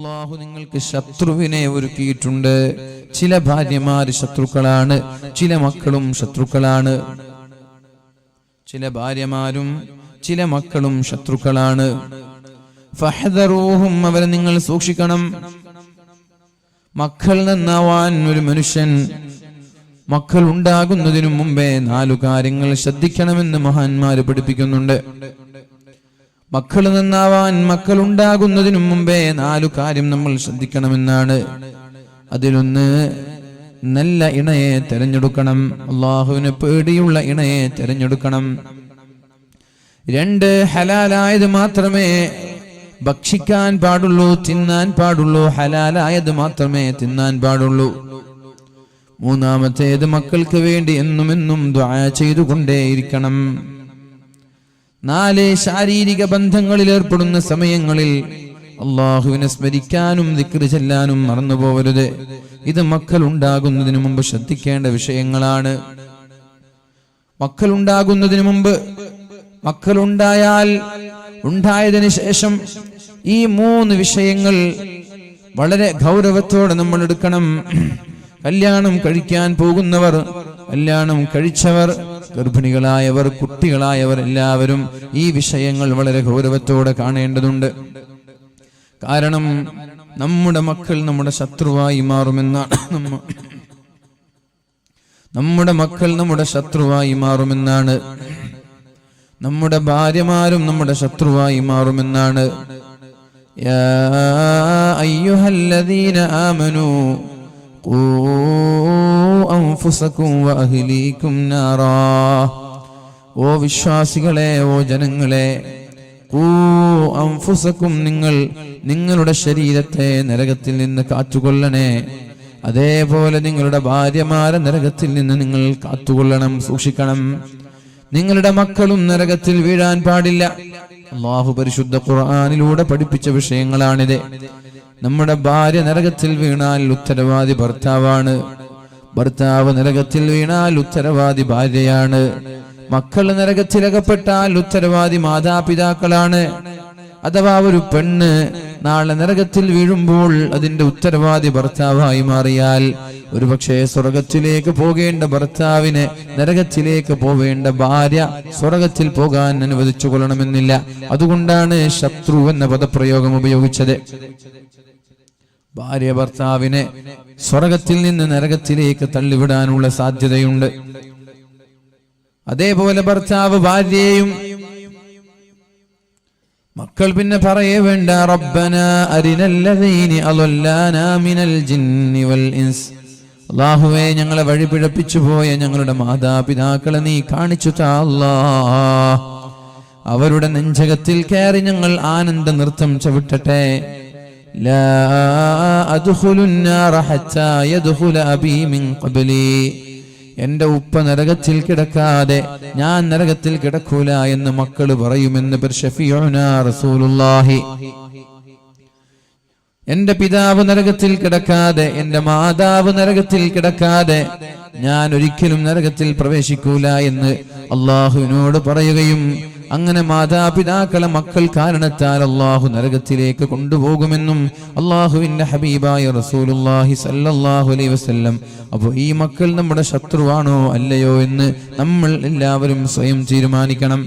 അള്ളാഹു നിങ്ങൾക്ക് ശത്രുവിനെ ഒരുക്കിയിട്ടുണ്ട്. ചില ഭാര്യമാര് ശത്രുക്കളാണ് ചില മക്കളും ശത്രുക്കളാണ്. ചില ഭാര്യമാരും ചില മക്കളും ശത്രുക്കളാണ്. ഫഹദറൂഹും അവരെ നിങ്ങൾ സൂക്ഷിക്കണം. മക്കൾ നന്നാവാൻ ഒരു മനുഷ്യൻ മക്കൾ ഉണ്ടാകുന്നതിനു മുമ്പേ നാലു കാര്യങ്ങൾ ശ്രദ്ധിക്കണമെന്ന് മഹാന്മാര് പഠിപ്പിക്കുന്നുണ്ട്. മക്കൾ നന്നാവാൻ മക്കൾ ഉണ്ടാകുന്നതിനു മുമ്പേ നാലു കാര്യം നമ്മൾ ശ്രദ്ധിക്കണമെന്നാണ്. അതിലൊന്ന് നല്ല ഇണയെ തെരഞ്ഞെടുക്കണം. അള്ളാഹുവിന് പേടിയുള്ള ഇണയെ തെരഞ്ഞെടുക്കണം. രണ്ട് ഹലാലായത് മാത്രമേ ഭക്ഷിക്കാൻ പാടുള്ളൂ തിന്നാൻ പാടുള്ളൂ. ഹലാലായത് മാത്രമേ തിന്നാൻ പാടുള്ളൂ. മൂന്നാമത്തേത് മക്കൾക്ക് വേണ്ടി എന്നും എന്നും ദ്വാ ചെയ്തുകൊണ്ടേയിരിക്കണം. നാല് ശാരീരിക ബന്ധങ്ങളിൽ ഏർപ്പെടുന്ന സമയങ്ങളിൽ അള്ളാഹുവിനെ സ്മരിക്കാനും ദിക്റ് ചെല്ലാനും മറന്നുപോകരുത് ഇത് മക്കൾ ഉണ്ടാകുന്നതിന് മുമ്പ് ശ്രദ്ധിക്കേണ്ട വിഷയങ്ങളാണ്. മക്കൾ ഉണ്ടാകുന്നതിന് മുമ്പ് മക്കൾ ഉണ്ടായാൽ ഉണ്ടായതിനു ശേഷം ഈ മൂന്ന് വിഷയങ്ങൾ വളരെ ഗൗരവത്തോടെ നമ്മൾ എടുക്കണം കല്യാണം കഴിക്കാൻ പോകുന്നവർ കല്യാണം കഴിച്ചവർ ഗർഭിണികളായവർ കുട്ടികളായവർ എല്ലാവരും ഈ വിഷയങ്ങൾ വളരെ ഗൗരവത്തോടെ കാണേണ്ടതുണ്ട്. കാരണം നമ്മുടെ മക്കൾ നമ്മുടെ ശത്രുവായി മാറുമെന്നാണ് നമ്മ നമ്മുടെ മക്കൾ നമ്മുടെ ശത്രുവായി മാറുമെന്നാണ്. നമ്മുടെ ഭാര്യമാരും നമ്മുടെ ശത്രുവായി മാറുമെന്നാണ്. യാ അയ്യുഹല്ലദീന ആമനൂ ഓ വിശ്വാസികളെ ഓ ജനങ്ങളെ ഖൂ അൻഫുസകും നിങ്ങൾ നിങ്ങളുടെ ശരീരത്തെ നരകത്തിൽ നിന്ന് കാത്തുകൊള്ളണേ. അതേപോലെ നിങ്ങളുടെ ഭാര്യമാരെ നരകത്തിൽ നിന്ന് നിങ്ങൾ കാത്തുകൊള്ളണം സൂക്ഷിക്കണം. നിങ്ങളുടെ മക്കളും നരകത്തിൽ വീഴാൻ പാടില്ല. അള്ളാഹു പരിശുദ്ധ ഖുർആാനിലൂടെ പഠിപ്പിച്ച വിഷയങ്ങളാണിത്. നമ്മുടെ ഭാര്യ നരകത്തിൽ വീണാൽ ഉത്തരവാദി ഭർത്താവാണ്. ഭർത്താവ് നരകത്തിൽ വീണാൽ ഉത്തരവാദി ഭാര്യയാണ്. മക്കൾ നരകത്തിലകപ്പെട്ടാൽ ഉത്തരവാദി മാതാപിതാക്കളാണ്. അഥവാ ഒരു പെണ്ണ് നാളെ നരകത്തിൽ വീഴുമ്പോൾ അതിന്റെ ഉത്തരവാദി ഭർത്താവായി മാറിയാൽ ഒരുപക്ഷെ സ്വർഗത്തിലേക്ക് പോകേണ്ട ഭർത്താവിന് നരകത്തിലേക്ക് പോവേണ്ട ഭാര്യ സ്വർഗത്തിൽ പോകാൻ അനുവദിച്ചു കൊള്ളണമെന്നില്ല അതുകൊണ്ടാണ് ശത്രു എന്ന പദപ്രയോഗം ഉപയോഗിച്ചത്. ഭാര്യ ഭർത്താവിനെ സ്വർഗത്തിൽ നിന്ന് നരകത്തിലേക്ക് തള്ളിവിടാനുള്ള സാധ്യതയുണ്ട്. അതേപോലെ ഭർത്താവ് ഭാര്യയെയും മക്കൾ പിന്നെ പറയേ വേണ്ട റബ്ബന അരിനല്ലതീനി അളല്ലാനാ മിനൽ ജിന്നി വൽ ഇൻസ്. അല്ലാഹുവേ ഞങ്ങളെ വഴിപിഴപ്പിച്ചു പോയ ഞങ്ങളുടെ മാതാപിതാക്കളെ നീ കാണിച്ചു താല്ലാ അവരുടെ നെഞ്ചകത്തിൽ കയറി ഞങ്ങൾ ആനന്ദ നൃത്തം ചവിട്ടട്ടെ. എന്റെ ഉപ്പ നരകത്തിൽ കിടക്കാതെ ഞാൻ നരകത്തിൽ കിടക്കൂല എന്ന് മക്കൾ പറയുമെന്ന് എന്റെ പിതാവ് നരകത്തിൽ കിടക്കാതെ എന്റെ മാതാവ് നരകത്തിൽ കിടക്കാതെ ഞാൻ ഒരിക്കലും നരകത്തിൽ പ്രവേശിക്കൂല എന്ന് അള്ളാഹുവിനോട് പറയുകയും അങ്ങനെ മാതാപിതാക്കളെ മക്കൾ കാരണത്താൽ അള്ളാഹു നരകത്തിലേക്ക് കൊണ്ടുപോകുമെന്നും അള്ളാഹുവിന്റെ ഹബീബായ റസൂലുല്ലാഹി സല്ലല്ലാഹു അലൈഹി വസല്ലം അപ്പോൾ ഈ മക്കൾ നമ്മുടെ ശത്രുവാണോ അല്ലയോ എന്ന് നമ്മൾ എല്ലാവരും സ്വയം തീരുമാനിക്കണം.